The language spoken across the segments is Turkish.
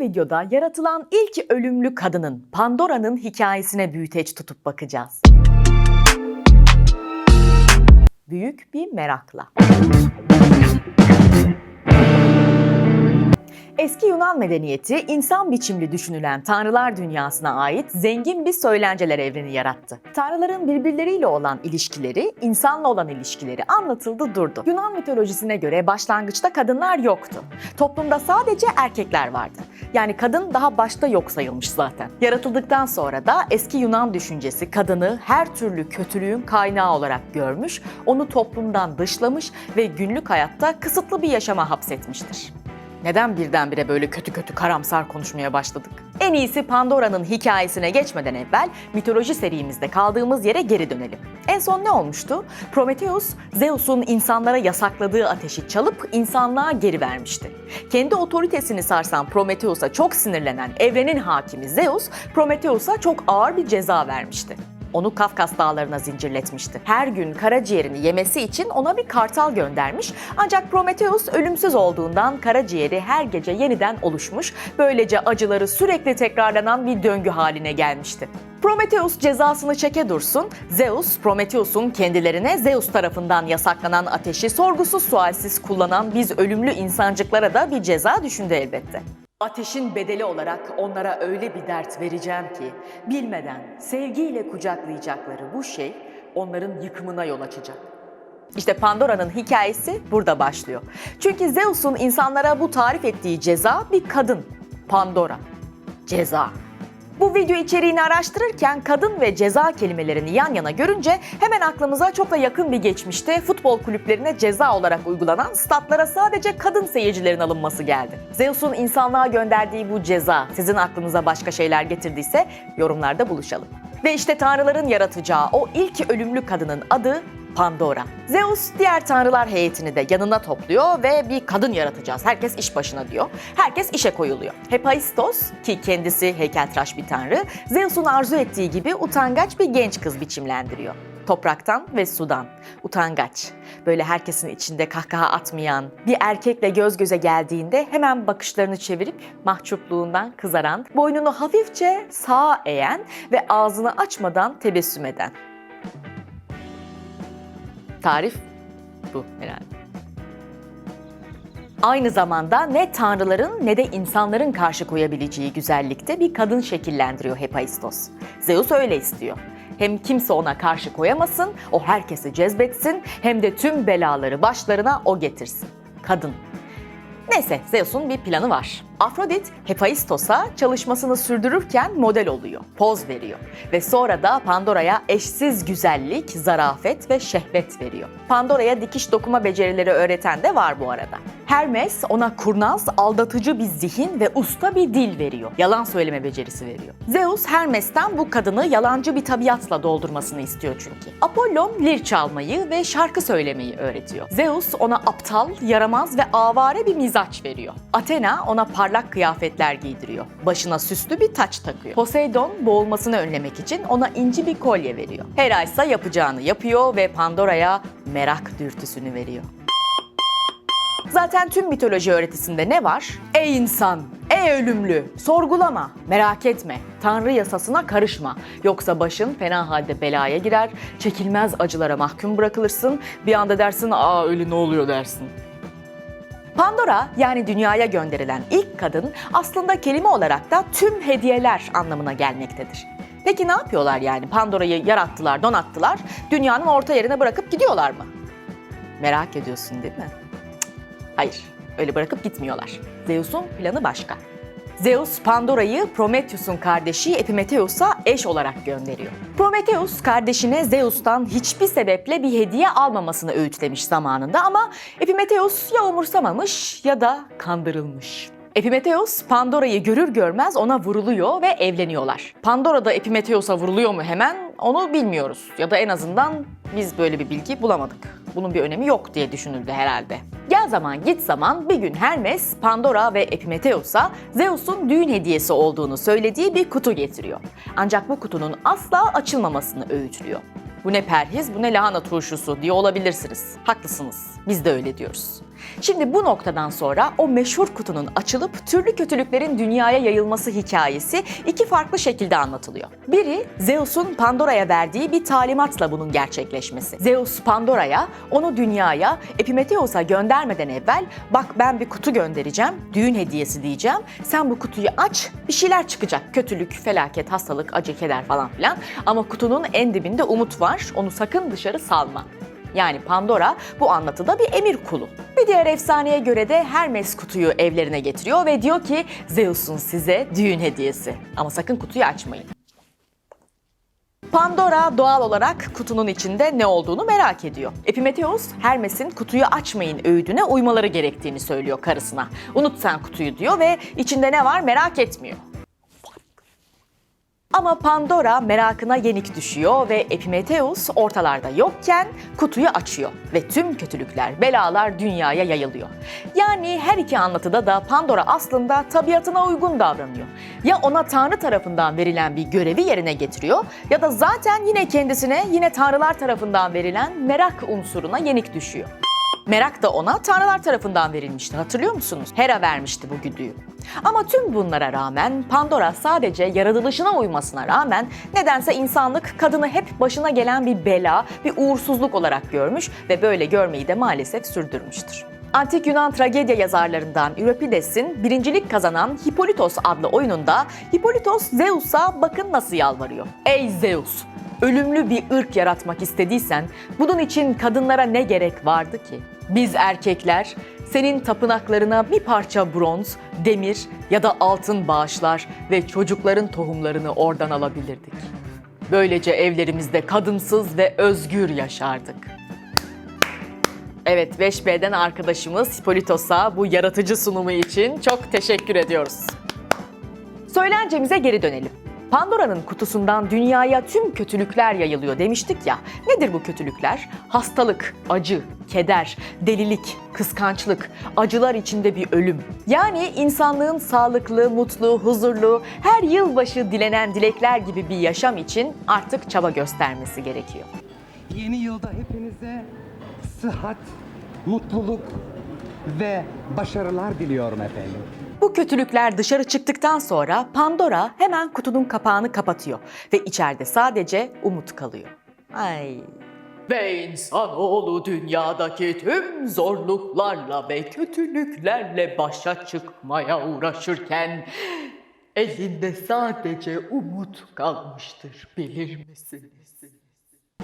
Videoda yaratılan ilk ölümlü kadının Pandora'nın hikayesine büyüteç tutup bakacağız. Büyük bir merakla. Eski Yunan medeniyeti insan biçimli düşünülen tanrılar dünyasına ait zengin bir söylenceler evreni yarattı. Tanrıların birbirleriyle olan ilişkileri, insanla olan ilişkileri anlatıldı durdu. Yunan mitolojisine göre başlangıçta kadınlar yoktu. Toplumda sadece erkekler vardı. Yani kadın daha başta yok sayılmış zaten. Yaratıldıktan sonra da eski Yunan düşüncesi kadını her türlü kötülüğün kaynağı olarak görmüş, onu toplumdan dışlamış ve günlük hayatta kısıtlı bir yaşama hapsetmiştir. Neden birdenbire böyle kötü kötü karamsar konuşmaya başladık? En iyisi Pandora'nın hikayesine geçmeden evvel mitoloji serimizde kaldığımız yere geri dönelim. En son ne olmuştu? Prometheus, Zeus'un insanlara yasakladığı ateşi çalıp insanlığa geri vermişti. Kendi otoritesini sarsan Prometheus'a çok sinirlenen evrenin hakimi Zeus, Prometheus'a çok ağır bir ceza vermişti. Onu Kafkas dağlarına zincirletmişti. Her gün karaciğerini yemesi için ona bir kartal göndermiş. Ancak Prometheus ölümsüz olduğundan karaciğeri her gece yeniden oluşmuş. Böylece acıları sürekli tekrarlanan bir döngü haline gelmişti. Prometheus cezasını çeke dursun, Zeus, Prometheus'un kendilerine Zeus tarafından yasaklanan ateşi sorgusuz sualsiz kullanan biz ölümlü insancıklara da bir ceza düşündü elbette. Ateşin bedeli olarak onlara öyle bir dert vereceğim ki bilmeden sevgiyle kucaklayacakları bu şey onların yıkımına yol açacak. İşte Pandora'nın hikayesi burada başlıyor. Çünkü Zeus'un insanlara bu tarif ettiği ceza bir kadın. Pandora. Ceza. Bu video içeriğini araştırırken kadın ve ceza kelimelerini yan yana görünce hemen aklımıza çok da yakın bir geçmişte futbol kulüplerine ceza olarak uygulanan statlara sadece kadın seyircilerin alınması geldi. Zeus'un insanlığa gönderdiği bu ceza sizin aklınıza başka şeyler getirdiyse yorumlarda buluşalım. Ve işte tanrıların yaratacağı o ilk ölümlü kadının adı Pandora. Zeus diğer tanrılar heyetini de yanına topluyor ve bir kadın yaratacağız. Herkes iş başına diyor. Herkes işe koyuluyor. Hephaistos ki kendisi heykeltıraş bir tanrı, Zeus'un arzu ettiği gibi utangaç bir genç kız biçimlendiriyor. Topraktan ve sudan. Utangaç. Böyle herkesin içinde kahkaha atmayan, bir erkekle göz göze geldiğinde hemen bakışlarını çevirip mahcupluğundan kızaran, boynunu hafifçe sağa eğen ve ağzını açmadan tebessüm eden. Tarif bu herhalde. Aynı zamanda ne tanrıların ne de insanların karşı koyabileceği güzellikte bir kadın şekillendiriyor Hephaistos. Zeus öyle istiyor. Hem kimse ona karşı koyamasın, o herkesi cezbetsin, hem de tüm belaları başlarına o getirsin. Kadın. Neyse Zeus'un bir planı var. Afrodit Hephaistos'a çalışmasını sürdürürken model oluyor, poz veriyor ve sonra da Pandora'ya eşsiz güzellik, zarafet ve şehvet veriyor. Pandora'ya dikiş dokuma becerileri öğreten de var bu arada. Hermes ona kurnaz, aldatıcı bir zihin ve usta bir dil veriyor. Yalan söyleme becerisi veriyor. Zeus Hermes'ten bu kadını yalancı bir tabiatla doldurmasını istiyor çünkü. Apollon lir çalmayı ve şarkı söylemeyi öğretiyor. Zeus ona aptal, yaramaz ve avare bir mizaç veriyor. Athena ona parlak kıyafetler giydiriyor. Başına süslü bir taç takıyor. Poseidon boğulmasını önlemek için ona inci bir kolye veriyor. Hera ise yapacağını yapıyor ve Pandora'ya merak dürtüsünü veriyor. Zaten tüm mitoloji öğretisinde ne var? Ey insan, ey ölümlü, sorgulama, merak etme, Tanrı yasasına karışma. Yoksa başın fena halde belaya girer, çekilmez acılara mahkum bırakılırsın, bir anda dersin aa ölü ne oluyor dersin. Pandora yani dünyaya gönderilen ilk kadın aslında kelime olarak da tüm hediyeler anlamına gelmektedir. Peki ne yapıyorlar yani? Pandora'yı yarattılar, donattılar, dünyanın orta yerine bırakıp gidiyorlar mı? Merak ediyorsun değil mi? Hayır, öyle bırakıp gitmiyorlar. Zeus'un planı başka. Zeus Pandora'yı Prometheus'un kardeşi Epimetheus'a eş olarak gönderiyor. Prometheus kardeşine Zeus'tan hiçbir sebeple bir hediye almamasını öğütlemiş zamanında ama Epimetheus ya umursamamış ya da kandırılmış. Epimetheus Pandora'yı görür görmez ona vuruluyor ve evleniyorlar. Pandora da Epimetheus'a vuruluyor mu hemen onu bilmiyoruz. Ya da en azından biz böyle bir bilgi bulamadık. Bunun bir önemi yok diye düşünüldü herhalde. Gel zaman git zaman bir gün Hermes, Pandora ve Epimetheus'a Zeus'un düğün hediyesi olduğunu söylediği bir kutu getiriyor. Ancak bu kutunun asla açılmamasını öğütlüyor. Bu ne perhiz, bu ne lahana turşusu diye olabilirsiniz. Haklısınız. Biz de öyle diyoruz. Şimdi bu noktadan sonra o meşhur kutunun açılıp türlü kötülüklerin dünyaya yayılması hikayesi iki farklı şekilde anlatılıyor. Biri Zeus'un Pandora'ya verdiği bir talimatla bunun gerçekleşmesi. Zeus Pandora'ya onu dünyaya Epimetheus'a göndermeden evvel bak ben bir kutu göndereceğim, düğün hediyesi diyeceğim. Sen bu kutuyu aç, bir şeyler çıkacak. Kötülük, felaket, hastalık, acı, keder falan filan. Ama kutunun en dibinde umut var. Onu sakın dışarı salma. Yani Pandora bu anlatıda bir emir kulu. Bir diğer efsaneye göre de Hermes kutuyu evlerine getiriyor ve diyor ki Zeus'un size düğün hediyesi. Ama sakın kutuyu açmayın. Pandora doğal olarak kutunun içinde ne olduğunu merak ediyor. Epimetheus, Hermes'in kutuyu açmayın öğüdüne uymaları gerektiğini söylüyor karısına. Unut sen kutuyu diyor ve içinde ne var merak etmiyor. Ama Pandora merakına yenik düşüyor ve Epimetheus ortalarda yokken kutuyu açıyor ve tüm kötülükler, belalar dünyaya yayılıyor. Yani her iki anlatıda da Pandora aslında tabiatına uygun davranıyor. Ya ona Tanrı tarafından verilen bir görevi yerine getiriyor ya da zaten yine kendisine yine tanrılar tarafından verilen merak unsuruna yenik düşüyor. Merak da ona tanrılar tarafından verilmişti hatırlıyor musunuz? Hera vermişti bu güdüyü. Ama tüm bunlara rağmen Pandora sadece yaratılışına uymasına rağmen nedense insanlık kadını hep başına gelen bir bela, bir uğursuzluk olarak görmüş ve böyle görmeyi de maalesef sürdürmüştür. Antik Yunan tragedya yazarlarından Euripides'in birincilik kazanan Hippolytos adlı oyununda Hippolytos Zeus'a bakın nasıl yalvarıyor. Ey Zeus! ölümlü bir ırk yaratmak istediysen bunun için kadınlara ne gerek vardı ki? Biz erkekler senin tapınaklarına bir parça bronz, demir ya da altın bağışlar ve çocukların tohumlarını oradan alabilirdik. Böylece evlerimizde kadınsız ve özgür yaşardık. Evet, 5B'den arkadaşımız Hippolytos'a bu yaratıcı sunumu için çok teşekkür ediyoruz. Söylencemize geri dönelim. Pandora'nın kutusundan dünyaya tüm kötülükler yayılıyor demiştik ya. Nedir bu kötülükler? Hastalık, acı, keder, delilik, kıskançlık, acılar içinde bir ölüm. Yani insanlığın sağlıklı, mutlu, huzurlu, her yılbaşı dilenen dilekler gibi bir yaşam için artık çaba göstermesi gerekiyor. Yeni yılda hepinize sıhhat, mutluluk ve başarılar diliyorum efendim. Bu kötülükler dışarı çıktıktan sonra Pandora hemen kutunun kapağını kapatıyor ve içeride sadece umut kalıyor. Ay. Ve insanoğlu dünyadaki tüm zorluklarla ve kötülüklerle başa çıkmaya uğraşırken elinde sadece umut kalmıştır bilir misiniz?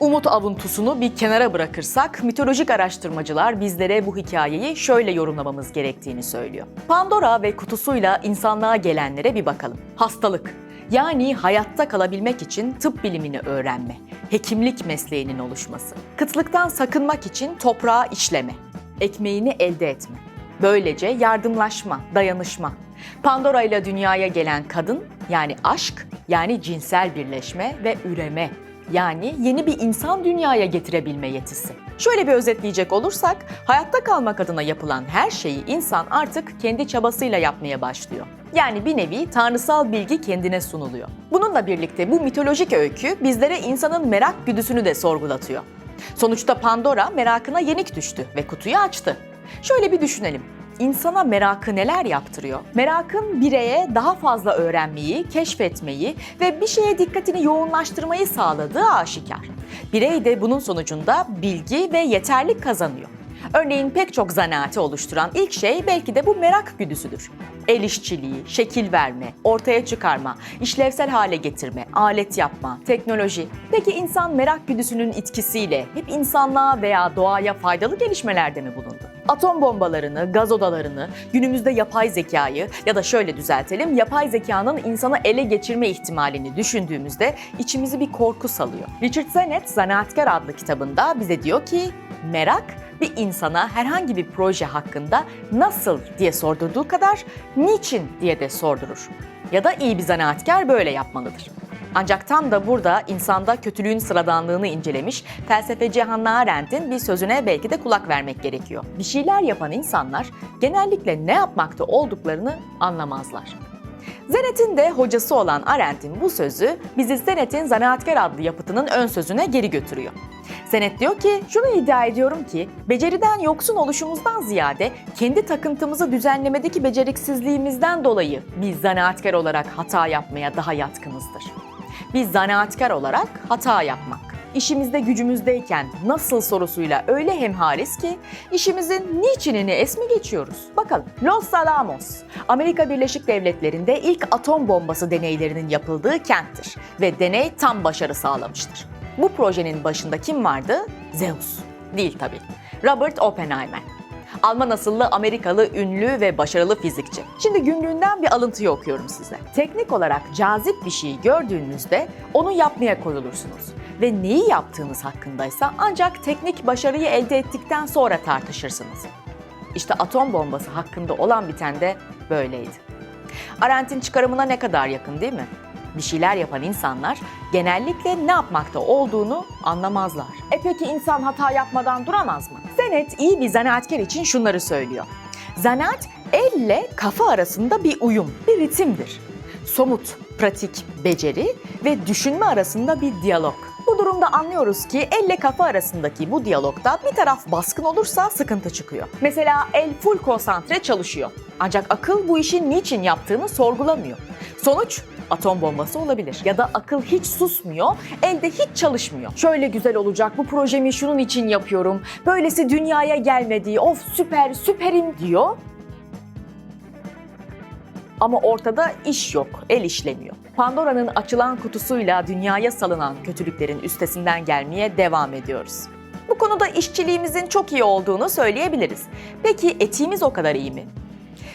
Umut avuntusunu bir kenara bırakırsak mitolojik araştırmacılar bizlere bu hikayeyi şöyle yorumlamamız gerektiğini söylüyor. Pandora ve kutusuyla insanlığa gelenlere bir bakalım. Hastalık, yani hayatta kalabilmek için tıp bilimini öğrenme, hekimlik mesleğinin oluşması, kıtlıktan sakınmak için toprağa işleme, ekmeğini elde etme. Böylece yardımlaşma, dayanışma. Pandora ile dünyaya gelen kadın yani aşk, yani cinsel birleşme ve üreme yani yeni bir insan dünyaya getirebilme yetisi. Şöyle bir özetleyecek olursak, hayatta kalmak adına yapılan her şeyi insan artık kendi çabasıyla yapmaya başlıyor. Yani bir nevi tanrısal bilgi kendine sunuluyor. Bununla birlikte bu mitolojik öykü bizlere insanın merak güdüsünü de sorgulatıyor. Sonuçta Pandora merakına yenik düştü ve kutuyu açtı. Şöyle bir düşünelim. İnsana merakı neler yaptırıyor? Merakın bireye daha fazla öğrenmeyi, keşfetmeyi ve bir şeye dikkatini yoğunlaştırmayı sağladığı aşikar. Birey de bunun sonucunda bilgi ve yeterlik kazanıyor. Örneğin pek çok zanaati oluşturan ilk şey belki de bu merak güdüsüdür. El işçiliği, şekil verme, ortaya çıkarma, işlevsel hale getirme, alet yapma, teknoloji. Peki insan merak güdüsünün etkisiyle hep insanlığa veya doğaya faydalı gelişmelerde mi bulundu? Atom bombalarını, gaz odalarını, günümüzde yapay zekayı ya da şöyle düzeltelim, yapay zekanın insanı ele geçirme ihtimalini düşündüğümüzde içimizi bir korku salıyor. Richard Sennett Zanaatkar adlı kitabında bize diyor ki merak bir insana herhangi bir proje hakkında nasıl diye sordurduğu kadar niçin diye de sordurur. Ya da iyi bir zanaatkar böyle yapmalıdır. Ancak tam da burada insanda kötülüğün sıradanlığını incelemiş felsefeci Hannah Arendt'in bir sözüne belki de kulak vermek gerekiyor. Bir şeyler yapan insanlar genellikle ne yapmakta olduklarını anlamazlar. Zenet'in de hocası olan Arendt'in bu sözü bizi Zenet'in Zanaatkar adlı yapıtının ön sözüne geri götürüyor. Senet diyor ki, şunu iddia ediyorum ki, beceriden yoksun oluşumuzdan ziyade kendi takıntımızı düzenlemedeki beceriksizliğimizden dolayı biz zanaatkar olarak hata yapmaya daha yatkınızdır. Biz zanaatkar olarak hata yapmak. İşimizde gücümüzdeyken nasıl sorusuyla öyle hemhaliz ki işimizin niçinini es mi geçiyoruz? Bakalım. Los Alamos, Amerika Birleşik Devletleri'nde ilk atom bombası deneylerinin yapıldığı kenttir ve deney tam başarı sağlamıştır. Bu projenin başında kim vardı? Zeus. Değil tabii. Robert Oppenheimer. Alman asıllı Amerikalı ünlü ve başarılı fizikçi. Şimdi günlüğünden bir alıntıyı okuyorum size. Teknik olarak cazip bir şeyi gördüğünüzde onu yapmaya koyulursunuz. Ve neyi yaptığınız hakkındaysa ancak teknik başarıyı elde ettikten sonra tartışırsınız. İşte atom bombası hakkında olan biten de böyleydi. Arendt'in çıkarımına ne kadar yakın değil mi? Bir şeyler yapan insanlar genellikle ne yapmakta olduğunu anlamazlar. E peki insan hata yapmadan duramaz mı? Zenet iyi bir zanaatkar için şunları söylüyor. Zanaat elle kafa arasında bir uyum, bir ritimdir. Somut, pratik, beceri ve düşünme arasında bir diyalog. Bu durumda anlıyoruz ki elle kafa arasındaki bu diyalogda bir taraf baskın olursa sıkıntı çıkıyor. Mesela el full konsantre çalışıyor. Ancak akıl bu işin niçin yaptığını sorgulamıyor. Sonuç atom bombası olabilir. Ya da akıl hiç susmuyor, elde hiç çalışmıyor. Şöyle güzel olacak, bu projemi şunun için yapıyorum, böylesi dünyaya gelmedi, of süper, süperim diyor. Ama ortada iş yok, el işlemiyor. Pandora'nın açılan kutusuyla dünyaya salınan kötülüklerin üstesinden gelmeye devam ediyoruz. Bu konuda işçiliğimizin çok iyi olduğunu söyleyebiliriz. Peki etiğimiz o kadar iyi mi?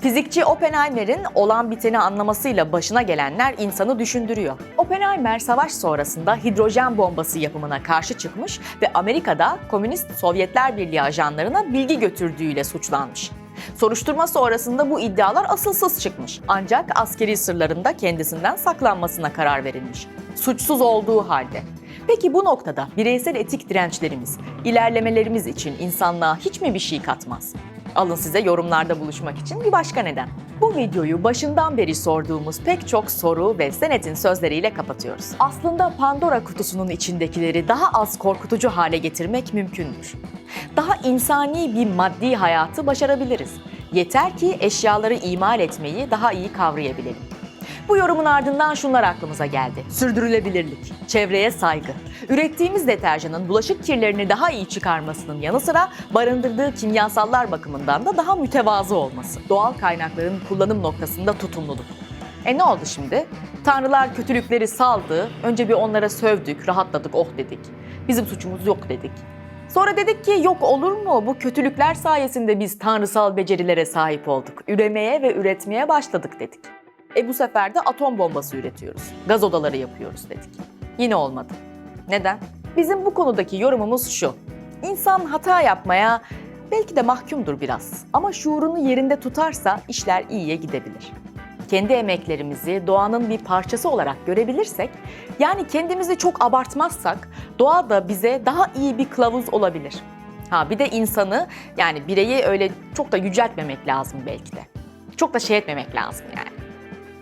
Fizikçi Oppenheimer'in olan biteni anlamasıyla başına gelenler insanı düşündürüyor. Oppenheimer savaş sonrasında hidrojen bombası yapımına karşı çıkmış ve Amerika'da Komünist Sovyetler Birliği ajanlarına bilgi götürdüğüyle suçlanmış. Soruşturma sonrasında bu iddialar asılsız çıkmış. Ancak askeri sırlarında kendisinden saklanmasına karar verilmiş. Suçsuz olduğu halde. Peki bu noktada bireysel etik dirençlerimiz, ilerlemelerimiz için insanlığa hiç mi bir şey katmaz? Alın size yorumlarda buluşmak için bir başka neden. Bu videoyu başından beri sorduğumuz pek çok soru ve Senet'in sözleriyle kapatıyoruz. Aslında Pandora kutusunun içindekileri daha az korkutucu hale getirmek mümkündür. Daha insani bir maddi hayatı başarabiliriz. Yeter ki eşyaları imal etmeyi daha iyi kavrayabilelim. Bu yorumun ardından şunlar aklımıza geldi. Sürdürülebilirlik, çevreye saygı, ürettiğimiz deterjanın bulaşık kirlerini daha iyi çıkarmasının yanı sıra barındırdığı kimyasallar bakımından da daha mütevazı olması. Doğal kaynakların kullanım noktasında tutumluluk. E ne oldu şimdi? Tanrılar kötülükleri saldı, önce bir onlara sövdük, rahatladık, oh dedik. Bizim suçumuz yok dedik. Sonra dedik ki yok olur mu? Bu kötülükler sayesinde biz tanrısal becerilere sahip olduk. Üremeye ve üretmeye başladık dedik. E bu sefer de atom bombası üretiyoruz. Gaz odaları yapıyoruz dedik. Yine olmadı. Neden? Bizim bu konudaki yorumumuz şu. İnsan hata yapmaya belki de mahkumdur biraz. Ama şuurunu yerinde tutarsa işler iyiye gidebilir. Kendi emeklerimizi doğanın bir parçası olarak görebilirsek, yani kendimizi çok abartmazsak doğa da bize daha iyi bir kılavuz olabilir. Ha bir de insanı yani bireyi öyle çok da yüceltmemek lazım belki de. Çok da şey etmemek lazım yani.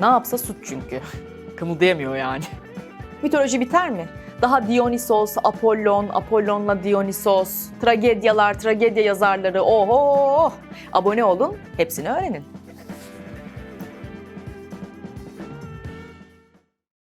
Ne yapsa suç çünkü. Kımıldayamıyor yani. Mitoloji biter mi? Daha Dionysos, Apollon, Apollon'la Dionysos, tragedyalar, tragedya yazarları, oho! Abone olun, hepsini öğrenin.